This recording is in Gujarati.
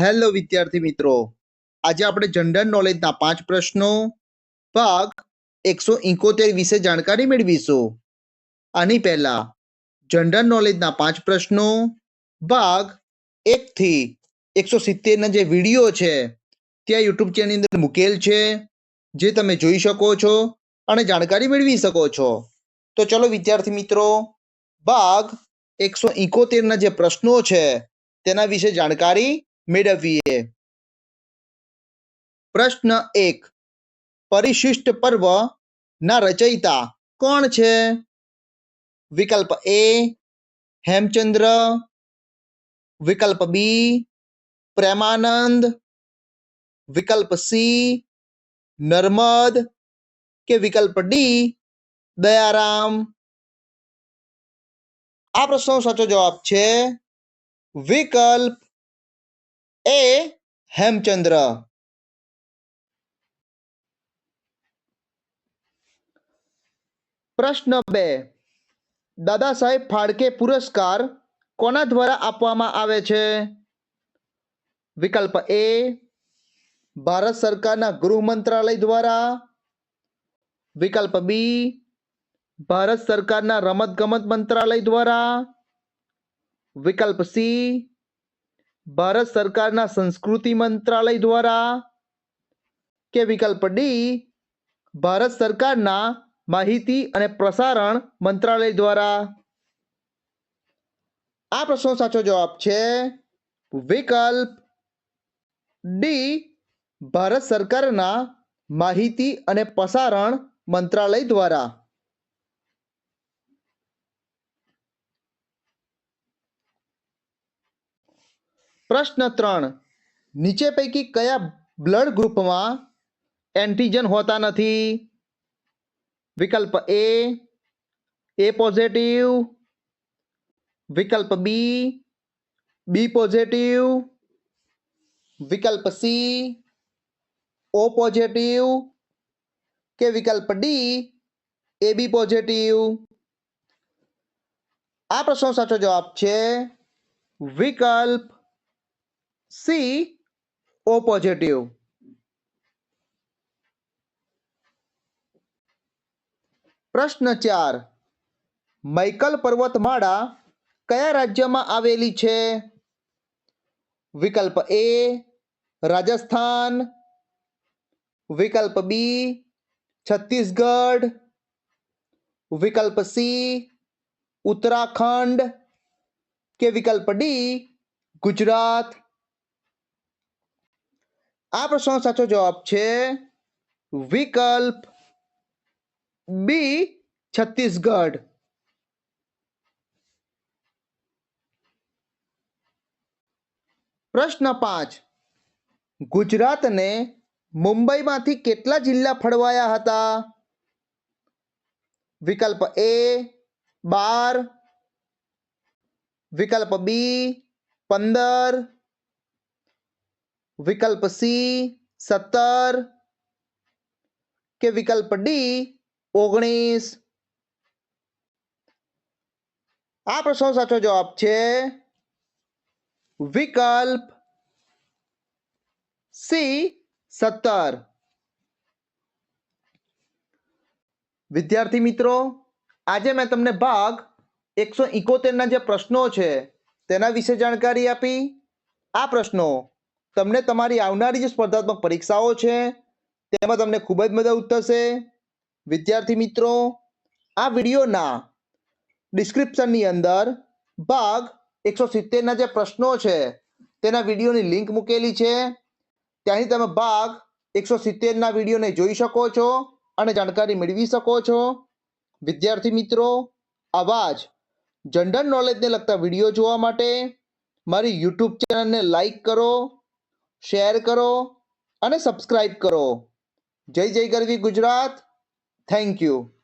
હેલો વિદ્યાર્થી મિત્રો. આજે આપણે જનરલ નોલેજના પાંચ પ્રશ્નો, ભાગ એકસો ઇકોતેર વિશે જાણકારી મેળવીશું. આની પહેલા જનરલ નોલેજના પાંચ પ્રશ્નો, ભાગ એકથી એકસો સિત્તેરના જે વીડિયો છે, ત્યાં યુટ્યુબ ચેનલની અંદર મૂકેલ છે, જે તમે જોઈ શકો છો અને જાણકારી મેળવી શકો છો. તો ચલો વિદ્યાર્થી મિત્રો, ભાગ એકસો ઇકોતેરના જે પ્રશ્નો છે, તેના વિશે જાણકારી મેળવીએ. પ્રશ્ન એક. પરિશિષ્ટ પર્વ ના રચયિતા કોણ છે? વિકલ્પ એ. હેમચંદ્ર. વિકલ્પ બી. પ્રેમાનંદ. વિકલ્પ સી. નર્મદ કે વિકલ્પ ડી. દયારામ. આ પ્રશ્નનો સાચો જવાબ છે વિકલ્પ એ હેમચંદ્ર. પ્રશ્ન બે. દાદા સાહેબ ફાળકે પુરસ્કાર કોના દ્વારા આપવામાં આવે છે? વિકલ્પ એ, ભારત સરકારના ગૃહ મંત્રાલય દ્વારા. વિકલ્પ બી, ભારત સરકારના રમત ગમત મંત્રાલય દ્વારા. વિકલ્પ સી ભારત સરકારના સંસ્કૃતિ મંત્રાલય દ્વારા કે વિકલ્પ ડી ભારત સરકારના માહિતી અને પ્રસારણ મંત્રાલય દ્વારા? આ પ્રશ્નો સાચો જવાબ છે વિકલ્પ ડી ભારત સરકારના માહિતી અને પ્રસારણ મંત્રાલય દ્વારા. પ્રશ્ન ત્રણ. નીચે પૈકી કયા બ્લડ ગ્રુપમાં એન્ટીજન હોતા નથી? વિકલ્પ એ એ પોઝિટિવ વિકલ્પ બી બી પોઝિટિવ વિકલ્પ સી ઓ પોઝિટિવ કે વિકલ્પ ડી એ બી પોઝિટિવ આ પ્રશ્નો સાચો જવાબ છે વિકલ્પ સી ઓ પોઝિટિવ. પ્રશ્ન ચાર. મૈકલ પર્વતમાળા કયા રાજ્યમાં આવેલી છે? વિકલ્પ એ, રાજસ્થાન. વિકલ્પ બી, છત્તીસગઢ. વિકલ્પ સી, ઉત્તરાખંડ. કે વિકલ્પ ડી, ગુજરાત. આ પ્રશ્નનો સાચો જવાબ છે વિકલ્પ બી છત્તીસગઢ. પ્રશ્ન પાંચ. ગુજરાતને મુંબઈમાંથી કેટલા જિલ્લા ફળવાયા હતા? વિકલ્પ એ બાર. વિકલ્પ બી પંદર. વિકલ્પ સી સત્તર. કે વિકલ્પ ડી ઓગણીસ. આ પ્રશ્નનો સાચો જવાબ છે વિકલ્પ સી સત્તર. વિદ્યાર્થી મિત્રો, આજે મેં તમને ભાગ એકસો ઇકોતેરના જે પ્રશ્નો છે તેના વિશે જાણકારી આપી. આ પ્રશ્નો તમને તમારી આવનારી જે સ્પર્ધાત્મક પરીક્ષાઓ છે, તેમાં તમને ખૂબ જ મદદ થશે. વિદ્યાર્થી મિત્રો, આ વિડીયોના ડિસ્ક્રિપ્શનની અંદર ભાગ એકસો સિત્તેરના જે પ્રશ્નો છે, તેના વિડીયોની લિંક મૂકેલી છે. ત્યાંથી તમે ભાગ એકસો સિત્તેરના વિડીયોને જોઈ શકો છો અને જાણકારી મેળવી શકો છો. વિદ્યાર્થી મિત્રો, આવા જ જનરલ નોલેજને લગતા વીડિયો જોવા માટે મારી યુટ્યુબ ચેનલને લાઈક કરો શેર કરો અને સબસ્ક્રાઈબ કરો. જય જય ગરવી ગુજરાત. Thank you